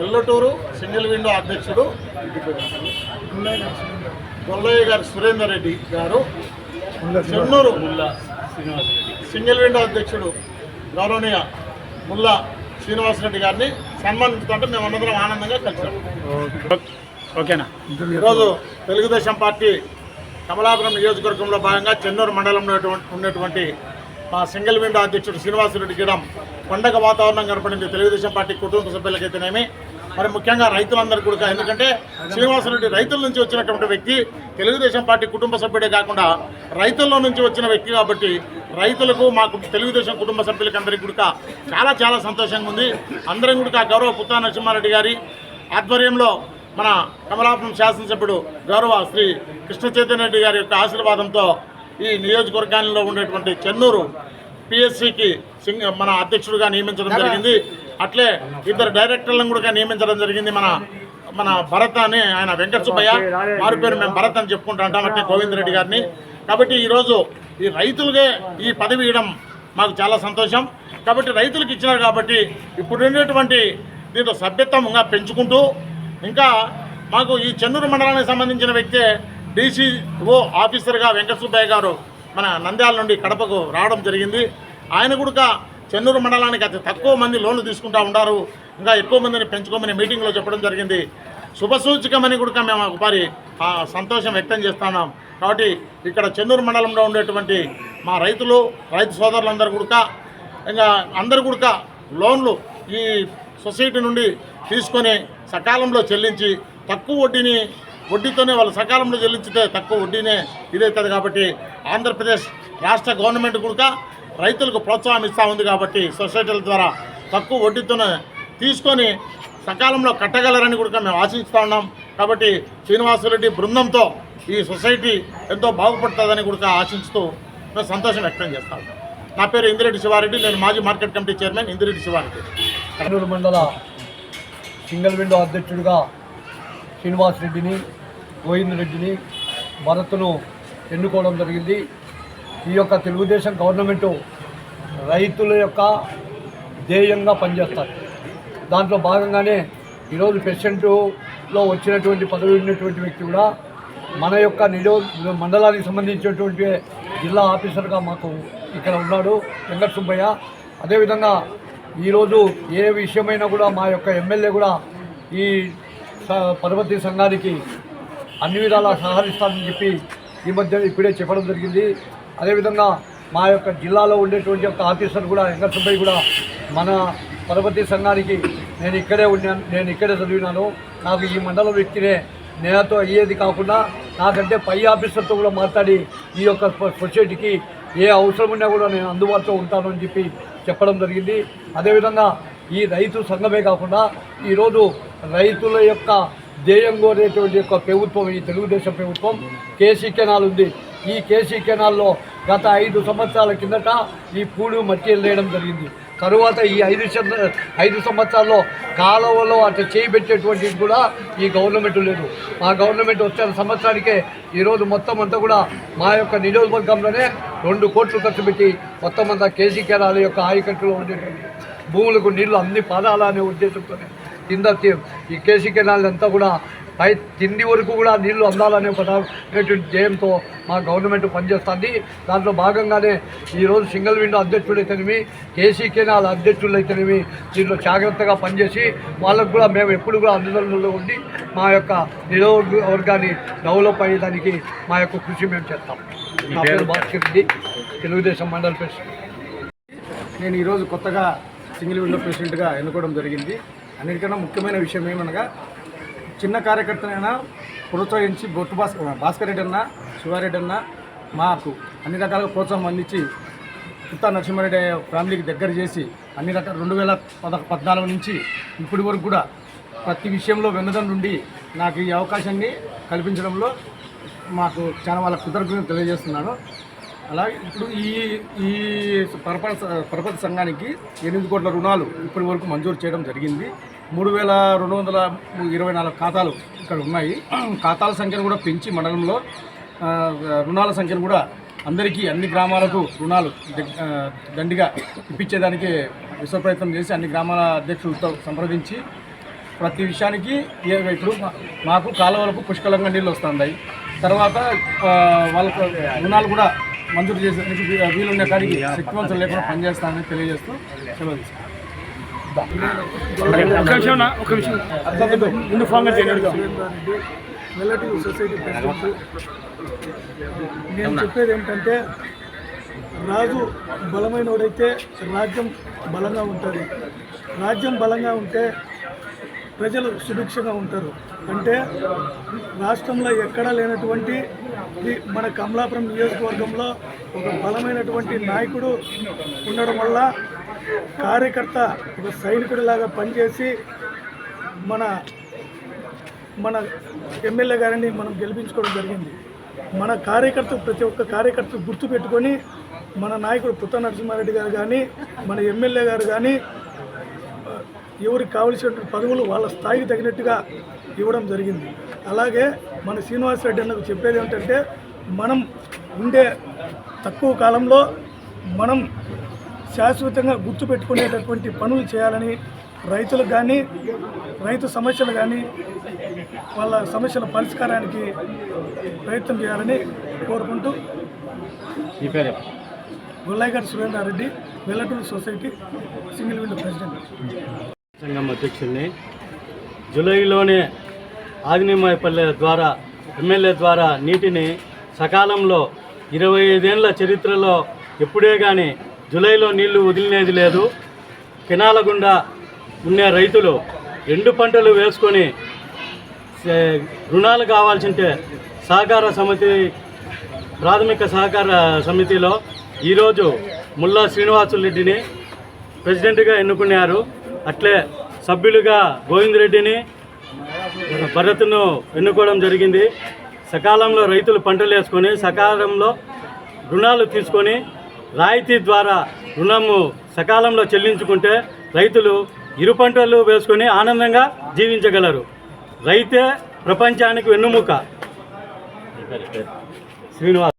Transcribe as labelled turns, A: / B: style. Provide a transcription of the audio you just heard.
A: ఎల్లటూరు single window అధ్యక్షుడు గొల్లయ్య గారు సురేందర్ రెడ్డి గారు. చెన్నూరు సింగిల్ విండో అధ్యక్షుడు గౌరవనీయ ముల్లా శ్రీనివాసరెడ్డి గారిని సన్మానించుకుంటే మేము అందరం ఆనందంగా కలిసాము
B: ఓకేనా?
A: ఈరోజు తెలుగుదేశం పార్టీ కమలాపురం నియోజకవర్గంలో భాగంగా చెన్నూరు మండలంలో ఉన్నటువంటి మా సింగిల్ విండో అధ్యక్షుడు శ్రీనివాసరెడ్డి గీడం పండగ వాతావరణం కనపడింది. తెలుగుదేశం పార్టీ కుటుంబ సభ్యులకైతేనేమి. మరి ముఖ్యంగా రైతులందరికీ కూడా ఎందుకంటే శ్రీనివాసరెడ్డి రైతుల నుంచి వచ్చినటువంటి వ్యక్తి తెలుగుదేశం పార్టీ కుటుంబ సభ్యుడే కాకుండా రైతుల్లో నుంచి వచ్చిన వ్యక్తి కాబట్టి రైతులకు మాకు తెలుగుదేశం కుటుంబ సభ్యులకి అందరికీ కూడా చాలా చాలా సంతోషంగా ఉంది. అందరం కూడా గౌరవ పుత్తా నరసింహారెడ్డి గారి ఆధ్వర్యంలో మన కమలాపురం శాసనసభ్యుడు గౌరవ శ్రీ కృష్ణ చైతన్య రెడ్డి గారి యొక్క ఆశీర్వాదంతో ఈ నియోజకవర్గాల్లో ఉండేటువంటి చెన్నూరు పిఎస్సికి సింగ్ మన అధ్యక్షుడిగా నియమించడం జరిగింది. అట్లే ఇద్దరు డైరెక్టర్లను కూడా నియమించడం జరిగింది మన మన భరత్ అని ఆయన వెంకట సుబ్బయ్య వారి పేరు మేము భరత్ అని చెప్పుకుంటూ అట్లే గోవింద్ రెడ్డి గారిని. కాబట్టి ఈరోజు ఈ రైతులకే ఈ పదవి ఇవ్వడం మాకు చాలా సంతోషం. కాబట్టి రైతులకు ఇచ్చినారు కాబట్టి ఇప్పుడు ఉండేటువంటి దీంట్లో సభ్యత్వంగా పెంచుకుంటూ ఇంకా మాకు ఈ చెన్నూరు మండలానికి సంబంధించిన వ్యక్తే డీసీఓ ఆఫీసర్గా వెంకటసుబ్బయ్య గారు మన నంద్యాల నుండి కడపకు రావడం జరిగింది. ఆయన కూడా చెన్నూరు మండలానికి అతి తక్కువ మంది లోన్లు తీసుకుంటా ఉన్నారు ఇంకా ఎక్కువ మందిని పెంచుకోమని మీటింగ్లో చెప్పడం జరిగింది. శుభసూచకమని కూడా మేము ఒకసారి సంతోషం వ్యక్తం చేస్తున్నాం. కాబట్టి ఇక్కడ చెన్నూరు మండలంలో ఉండేటువంటి మా రైతులు రైతు సోదరులందరూ కూడా ఇంకా అందరు కూడా లోన్లు ఈ సొసైటీ నుండి తీసుకొని సకాలంలో చెల్లించి తక్కువ వడ్డీని వడ్డీతోనే వాళ్ళు సకాలంలో చెల్లించితే తక్కువ వడ్డీనే ఇదవుతుంది కాబట్టి ఆంధ్రప్రదేశ్ రాష్ట్ర గవర్నమెంట్ కూడా రైతులకు ప్రోత్సాహం ఇస్తూ ఉంది కాబట్టి సొసైటీల ద్వారా తక్కువ వడ్డీతోనే తీసుకొని సకాలంలో కట్టగలరని కూడా మేము ఆశిస్తూ ఉన్నాం. కాబట్టి శ్రీనివాసరెడ్డి బృందంతో ఈ సొసైటీ ఎంతో బాగుపడుతుందని కూడా ఆశిస్తూ మేము సంతోషం వ్యక్తం చేస్తాం నా పేరు ఇందిరెడ్డి శివారెడ్డి. నేను మాజీ market committee chairman Indireddy Sivareddy.
C: Kurnool mandal single window అధ్యక్షుడిగా శ్రీనివాస్ రెడ్డిని గోవింద్ రెడ్డిని భరత్ను ఎన్నుకోవడం జరిగింది. ఈ యొక్క తెలుగుదేశం గవర్నమెంటు రైతుల యొక్క ధ్యేయంగా పనిచేస్తారు. దాంట్లో భాగంగానే ఈరోజు ప్రెసిడెంట్లో వచ్చినటువంటి పదవి ఉన్నటువంటి వ్యక్తి కూడా మన యొక్క నిరో మండలానికి సంబంధించినటువంటి జిల్లా ఆఫీసర్గా మాకు ఇక్కడ ఉన్నాడు వెంకట సుబ్బయ్య. అదేవిధంగా ఈరోజు ఏ విషయమైనా కూడా మా యొక్క ఎమ్మెల్యే కూడా ఈ స- సంఘానికి అన్ని విధాలా సహకరిస్తానని చెప్పి ఈ మధ్య ఇప్పుడే చెప్పడం జరిగింది. అదేవిధంగా మా యొక్క జిల్లాలో ఉండేటువంటి యొక్క ఆఫీసర్ కూడా వెంకట కూడా మన పరపతి సంఘానికి నేను ఇక్కడే ఉన్నాను నేను ఇక్కడే చదివినాను. నాకు ఈ మండలం వ్యక్తినే నేతో అయ్యేది కాకుండా నాకంటే పై ఆఫీసర్తో కూడా మాట్లాడి ఈ యొక్క సొసైటీకి ఏ అవసరం ఉన్నా కూడా నేను అందుబాటులో ఉంటాను అని చెప్పి చెప్పడం జరిగింది. అదేవిధంగా ఈ రైతు సంఘమే కాకుండా ఈరోజు రైతుల యొక్క ధ్యేయం కోరేటువంటి యొక్క ప్రభుత్వం ఈ తెలుగుదేశం ప్రభుత్వం కేసీ కెనాల్ ఉంది. ఈ కేసీ కెనాల్లో గత ఐదు సంవత్సరాల కిందట ఈ పూడు మట్టి వేయడం జరిగింది. తరువాత ఈ ఐదు ఐదు సంవత్సరాల్లో కాలువలో అటు చేయిబెట్టేటువంటిది కూడా ఈ గవర్నమెంట్ లేదు. మా గవర్నమెంట్ వచ్చిన సంవత్సరానికే ఈరోజు మొత్తం అంతా కూడా మా యొక్క నియోజకవర్గంలోనే రెండు కోట్లు ఖర్చు పెట్టి మొత్తం అంతా కేసీ కెనాల్ యొక్క ఆయకట్టులో ఉండేటువంటి భూములకు నీళ్ళు అన్ని పాదాలనే ఉద్దేశంతోనే. కింద ఈ కేసీ కెనాల్ అంతా కూడా పై కింది వరకు కూడా నీళ్ళు అందాలనే పదటువంటి ధ్యేయంతో మా గవర్నమెంట్ పనిచేస్తుంది. దాంట్లో భాగంగానే ఈరోజు సింగిల్ విండో అధ్యక్షుడు అయితేనేమి కేసీ కెనాల్ అధ్యక్షులు అయితేనేమి దీంట్లో జాగ్రత్తగా పనిచేసి వాళ్ళకు కూడా మేము ఎప్పుడు కూడా అందుబాటులో ఉండి మా యొక్క నియోజకవర్గాన్ని డెవలప్ అయ్యేదానికి మా యొక్క కృషి మేము చేస్తాం. నా పేరు భాస్కర్ రెడ్డి తెలుగుదేశం మండల ప్రెసిడెంట్.
D: నేను ఈరోజు కొత్తగా సింగిల్ విండో ప్రెసిడెంట్గా ఎన్నుకోవడం జరిగింది. అన్నిటికన్నా ముఖ్యమైన విషయం ఏమనగా చిన్న కార్యకర్తనైనా ప్రోత్సహించి బొట్టు భాస్కర్ భాస్కర్ రెడ్డి అన్న శివారెడ్డి అన్న మాకు అన్ని రకాలుగా ప్రోత్సాహం అందించి కుత్తా నరసింహారెడ్డి ఫ్యామిలీకి దగ్గర చేసి అన్ని రకాల రెండు వేల పద పద్నాలుగు నుంచి ఇప్పటి వరకు కూడా ప్రతి విషయంలో వెన్నదం నుండి నాకు ఈ అవకాశాన్ని కల్పించడంలో మాకు చాలా వాళ్ళ కృతజ్ఞతలు తెలియజేస్తున్నాను. అలాగే ఇప్పుడు ఈ ఈ పరపతి పరపతి సంఘానికి ఎనిమిది కోట్ల రుణాలు ఇప్పటి వరకు మంజూరు చేయడం జరిగింది. మూడు వేల రెండు వందల ఇరవై నాలుగు ఖాతాలు ఇక్కడ ఉన్నాయి. ఖాతాల సంఖ్యను కూడా పెంచి మండలంలో రుణాల సంఖ్యను కూడా అందరికీ అన్ని గ్రామాలకు రుణాలు దండిగా ఇప్పించేదానికి విశ్వ ప్రయత్నం చేసి అన్ని గ్రామాల అధ్యక్షులతో సంప్రదించి ప్రతి విషయానికి ఏ- ఇప్పుడు మాకు కాలువలకు పుష్కలంగా నీళ్ళు వస్తున్నాయి తర్వాత వాళ్ళకు రుణాలు కూడా మంజూరు చేసేందుకు వీ- వీలున్న కాడికి శక్తివంతులు లేకుండా పనిచేస్తానని తెలియజేస్తూ సెలవు
E: రిలేటివ్ సొసైటీ ప్రెసిడెంట్ నేను చెప్పేది ఏంటంటే రాజు బలమైనవాడైతే రాజ్యం బలంగా ఉంటుంది. రాజ్యం బలంగా ఉంటే ప్రజలు సుభిక్షంగా ఉంటారు. అంటే రాష్ట్రంలో ఎక్కడా లేనటువంటి ఈ మన కమలాపురం నియోజకవర్గంలో ఒక బలమైనటువంటి నాయకుడు ఉండడం వల్ల కార్యకర్త ఒక సైనికుడిలాగా పనిచేసి మన మన ఎమ్మెల్యే గారిని మనం గెలిపించుకోవడం జరిగింది. మన కార్యకర్త ప్రతి ఒక్క కార్యకర్త గుర్తు పెట్టుకొని మన నాయకుడు పుత్త నరసింహారెడ్డి గారు కానీ మన ఎమ్మెల్యే గారు కానీ ఎవరికి కావలసిన పదవులు వాళ్ళ స్థాయికి తగినట్టుగా ఇవ్వడం జరిగింది. అలాగే మన శ్రీనివాసరెడ్డి అన్నకు చెప్పేది ఏంటంటే మనం ఉండే తక్కువ కాలంలో మనం శాశ్వతంగా గుర్తుపెట్టుకునేటటువంటి పనులు చేయాలని రైతులకు కానీ రైతు సమస్యలు కానీ వాళ్ళ సమస్యల పరిష్కారానికి ప్రయత్నం చేయాలని కోరుకుంటూ Gollayigari Surendrareddy Vellaturu society single window president.
F: సంఘం అధ్యక్షుల్ని. జూలైలోనే ఆగ్నేయపల్లె ద్వారా ఎమ్మెల్యే ద్వారా నీటిని సకాలంలో ఇరవై ఐదేళ్ళ చరిత్రలో ఎప్పుడే కానీ జూలైలో నీళ్ళు వదిలినేది లేదు. కెనాల గుండా ఉండే రైతులు ఎండు పంటలు వేసుకొని సే- రుణాలు కావాల్సింటే సహకార సమితి ప్రాథమిక సహకార సమితిలో ఈరోజు ముల్లా శ్రీనివాసులరెడ్డిని ప్రెసిడెంట్గా ఎన్నుకున్నారు. అట్లే సభ్యులుగా గోవింద్ రెడ్డిని భరత్ను ఎన్నుకోవడం జరిగింది. సకాలంలో రైతులు పంటలు వేసుకొని సకాలంలో రుణాలు తీసుకొని రాయితీ ద్వారా రుణము సకాలంలో చెల్లించుకుంటే రైతులు ఇరు పంటలు వేసుకొని ఆనందంగా జీవించగలరు. రైతే ప్రపంచానికి వెన్నుముక. శ్రీనివాస్.